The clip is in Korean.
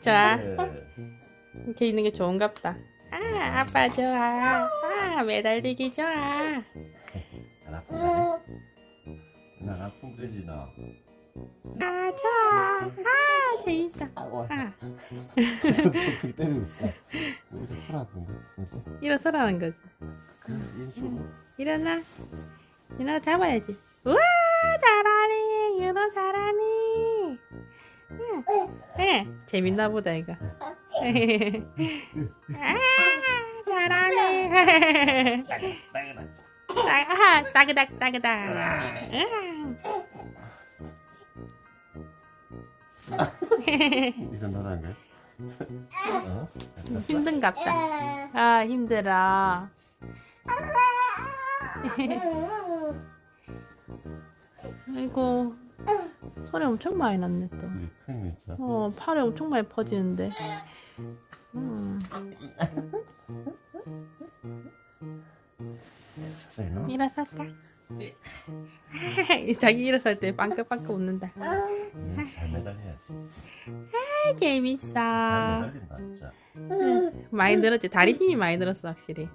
좋아. 네. 이렇게 있는 게 좋은갑다. 아, 아빠 좋아. 아, 매달리기 좋아. 안 아픈가? 난 아픈 거지 나. 아, 좋아. 아, 재밌어. 아, 소프기 때리고 있어. 일어서라는 거지. 그 인수. 일어나. 윤호 잡아야지. 우와, 잘하네. 윤호 잘하네. 응. 응. 재밌나 보다, 이거. 아, 잘하네. 따- 아, 따그닥, 따그닥. 응. 이건 너란 거야? 어? 힘든갑다. 아, 힘들어. 아이고, 소리 엄청 많이 났네, 또. 이게 큰 진짜. 어, 팔에 엄청 많이 퍼지는데. 음. 일어설까? 자기 일어설 때 빵긋빵긋 웃는다. 음, 잘 매달려야지. 아, 재밌어. 잘 매달린다 진짜. 많이 늘었지. 다리 힘이 많이 늘었어, 확실히.